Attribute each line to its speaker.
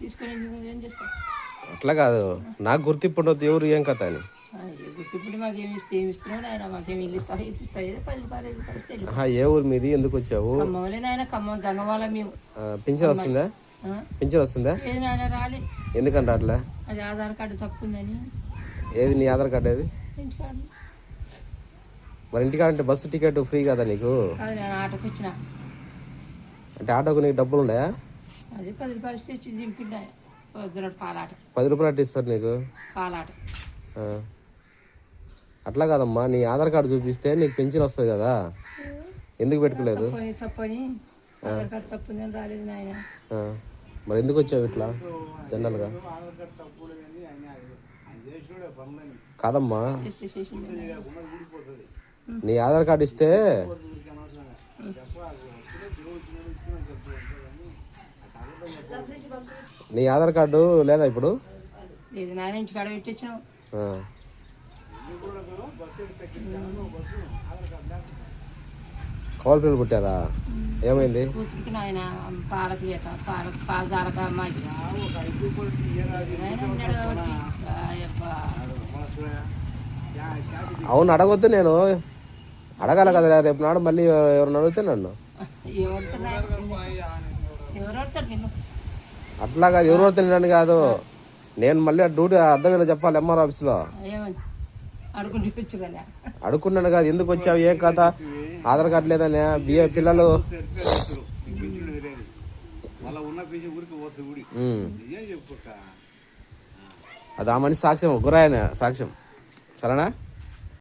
Speaker 1: తీసుకొని ఎందుకు ఏం చేస్తాం
Speaker 2: అట్లా కాదు. నాకు గుర్తింపు ఉండొద్దు ఎవరు ఏం కథ అని.
Speaker 1: ఇప్పుడు మాకేమి ఇస్తే ఏమి ఇస్తున్నావు నాయన? మాకేమి ఇల్లు ఇస్తా ఇస్తా ఏదో పది రూపాయలు ఐదు రూపాయలు. ఇస్తే వెళ్ళిపో.
Speaker 2: ఆహా, ఏ ఊరు మీది? ఎందుకు వచ్చావు?
Speaker 1: ఖమ్మంలో నాయన ఖమ్మం గంగవాళ్ళ మేము.
Speaker 2: ఆ, పింఛన్ వస్తుందా?
Speaker 1: ఆ?
Speaker 2: పింఛన్ వస్తుందా?
Speaker 1: ఏది నాయన రాలే.
Speaker 2: ఎందుకంటే అట్లా
Speaker 1: అది ఆధార్ కార్డు తప్పు ఉందని
Speaker 2: ఏది నీ ఆధార్ కార్డు ఏది?
Speaker 1: ఇంటికాడు
Speaker 2: మరి ఇంటికాడంటే బస్సు టికెట్ ఫ్రీ కదా నీకు?
Speaker 1: అది నేను ఆటోకి వచ్చిన.
Speaker 2: అంటే ఆటోకు నీకు డబ్బులు ఉన్నాయా?
Speaker 1: అది పది రూపాయలు ఇస్తే ఇచ్చి దింపిండా. పొద్దున పాలాట.
Speaker 2: పది రూపాయలు అట్ట ఇస్తారు నీకు?
Speaker 1: పాలాట.
Speaker 2: అట్లా కాదమ్మా నీ ఆధార్ కార్డు చూపిస్తే నీకు పెన్షన్ వస్తుంది కదా. ఎందుకు పెట్టుకోలేదు?
Speaker 1: తప్పని తప్పని ఆధార్ కార్డు తప్పు ఉందని రాలేదు నాయన.
Speaker 2: ఆ. మరి ఎందుకు వచ్చావు ఇట్లా జనరల్గా? కాదమ్మా. నీ ఆధార్ కార్డు ఇస్తే నీ ఆధార్ కార్డు లేదా ఇప్పుడు. కవల పిల్లలు పుట్టారా? ఏమైంది. అవును అడగొద్దు నేను. అడగాల కదా రేపు నాడు మళ్ళీ ఎవరిని అడిగితే నన్ను.
Speaker 1: ఎవరు నాయన? ఎవరు అడతారు నిన్ను
Speaker 2: అట్లా కాదు ఎవరు నేను కాదు. నేను మళ్ళీ డ్యూటీ అర్థం వేళ చెప్పాలి ఎంఆర్ ఆఫీస్లో. అడుక్కున్నాను కాదు ఎందుకు వచ్చావు ఏం కథ? ఆధార్ కార్డు లేదనే బిఏ పిల్లలు. అది ఆ మనిషి సాక్ష్యం గురాయన సాక్ష్యం. సరేనా?